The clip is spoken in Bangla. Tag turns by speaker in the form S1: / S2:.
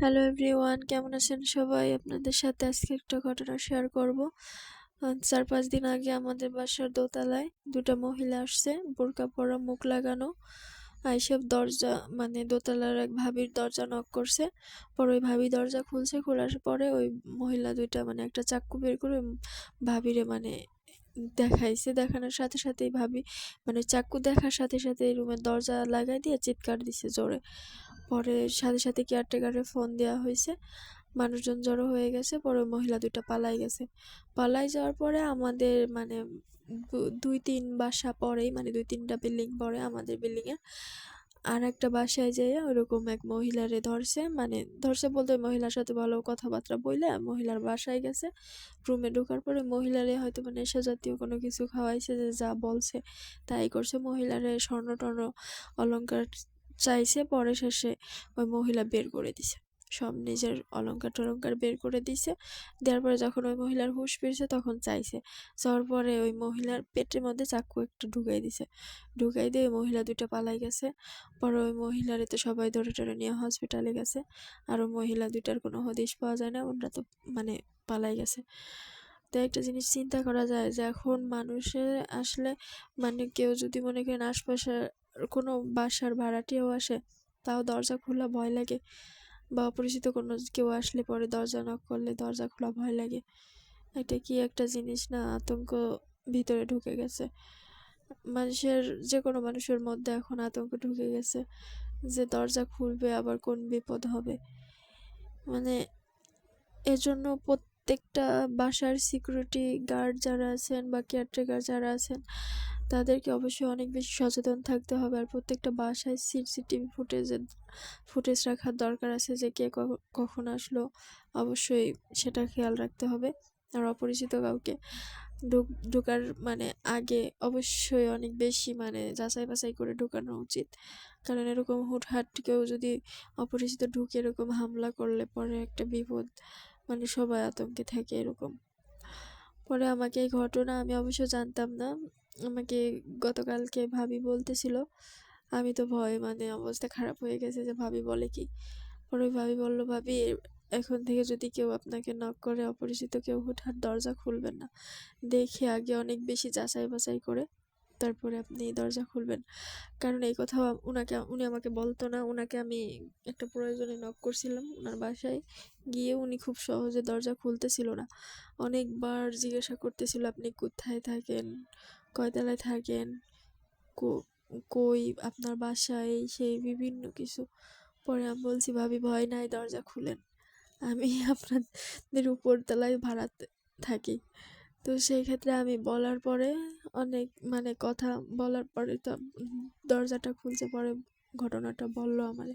S1: হ্যালো এভরিওয়ান কেমন আছেন সবাই? আপনাদের সাথে আজকে একটা ঘটনা শেয়ার করব। চার পাঁচ দিন আগে আমাদের বাসার দোতলায় দুটো মহিলা আসছে, বোরকা পরা, মুখ লাগানো। এইসব দরজা মানে দোতলার এক ভাবির দরজা নক করছে। পরে ওই ভাবি দরজা খুলছে, খোলার পরে ওই মহিলা দুইটা মানে একটা চাক্কু বের করে ভাবিরে মানে দেখাইছে। দেখানোর সাথে সাথেই ভাবি মানে চাক্কু দেখার সাথে সাথে রুমের দরজা লাগাই দিয়ে চিৎকার দিছে জোরে। পরে সাথে সাথে কেয়ারটেকারে ফোন দেওয়া হয়েছে। মানুষজন জড়ো হয়ে গেছে, পরে মহিলা দুইটা পালাই গেছে। পালাই যাওয়ার পরে আমাদের মানে দুই তিন বাসা পরেই মানে দুই তিনটা বিল্ডিং পরে আমাদের বিল্ডিংয়ে আর একটা বাসায় যেয়ে ওরকম এক মহিলারে ধরছে। মানে ধরছে বলতে মহিলার সাথে ভালো কথাবার্তা বইলে মহিলার বাসায় গেছে। রুমে ঢোকার পরে মহিলারে হয়তো মানে নেশা জাতীয় কোনো কিছু খাওয়াইছে, যে যা বলছে তাই করছে। মহিলারে স্বর্ণ টর্ণ অলংকার চাইছে, পরে শেষে ওই মহিলা বের করে দিছে। সব নিজের অলংকার টলঙ্কার বের করে দিছে। দেওয়ার পরে যখন ওই মহিলার হুঁশ ফিরছে, তখন চাইছে। যাওয়ার পরে ওই মহিলার পেটের মধ্যে চাকু একটু ঢুকাই দিছে। ঢুকাই দিয়ে ওই মহিলা দুটো পালাই গেছে। পরে ওই মহিলারে তো সবাই ধরে টরে নিয়ে হসপিটালে গেছে। আর ওই মহিলা দুইটার কোনো হদিশ পাওয়া যায় না। ওরা তো মানে পালাই গেছে। তো একটা জিনিস চিন্তা করা যায় যে এখন মানুষের আসলে মানে কেউ যদি মনে করেন আশপাশে কোনো বাসার ভাড়াটিয়াও আসে, তাও দরজা খোলা ভয় লাগে বা অপরিচিত কোনো কেউ আসলে পরে দরজা নক করলে দরজা খোলা ভয় লাগে। এটা কি একটা জিনিস না আতঙ্ক ভিতরে ঢুকে গেছে? মানুষের যে কোনো মানুষের মধ্যে এখন আতঙ্ক ঢুকে গেছে যে দরজা খুলবে আবার কোন বিপদ হবে। মানে এজন্য প্রত্যেকটা বাসার সিকিউরিটি গার্ড যারা আছেন বা কেয়ারটেকার যারা আছেন, তাদেরকে অবশ্যই অনেক বেশি সচেতন থাকতে হবে। আর প্রত্যেকটা বাসায় সিসিটিভি ফুটেজের ফুটেজ রাখার দরকার আছে যে কে, কখন আসলো। অবশ্যই সেটা খেয়াল রাখতে হবে। আর অপরিচিত কাউকে ঢুক, ঢোকার মানে আগে অবশ্যই অনেক বেশি মানে যাচাই বাছাই করে ঢোকানো উচিত। কারণ এরকম হুটহাট কেউ যদি অপরিচিত ঢুকে এরকম হামলা করলে পরে একটা বিপদ মানে সবাই আতঙ্কে থাকে এরকম। পরে আমাকে এই ঘটনা আমি অবশ্য জানতাম না। আমাকে গতকালকে ভাবি বলতেছিল, আমি তো ভয়ে মানে অবস্থা খারাপ হয়ে গেছে যে ভাবি বলে কি? পরে ভাবি বলল, ভাবি, এখন থেকে যদি কেউ আপনাকে নক করে, অপরিচিত কেউ হুটহাট দরজা খুলবেন না। দেখে আগে অনেক বেশি যাচাই বাছাই করে তারপরে আপনি দরজা খুলবেন। কারণ এই কথা উনাকে, উনি আমাকে বলতো না। উনাকে আমি একটা প্রয়োজনে নক করছিলাম ওনার বাসায়। গিয়ে উনি খুব সহজে দরজা খুলতেছিল না। অনেকবার জিজ্ঞাসা করতেছিল, আপনি কোথায় থাকেন? কয়তলায় থাকেন? কই আপনার বাসায়? সেই বিভিন্ন কিছু। পরে আমি বলছি, ভাবি, ভয় নাই, দরজা খুলেন। আমি আপনাদের উপরতলায় ভাড়াতে থাকি। তো সেই ক্ষেত্রে আমি বলার পরে অনেক মানে কথা বলার পরে তো দরজাটা খুলছে, পরে ঘটনাটা বলল আমারে।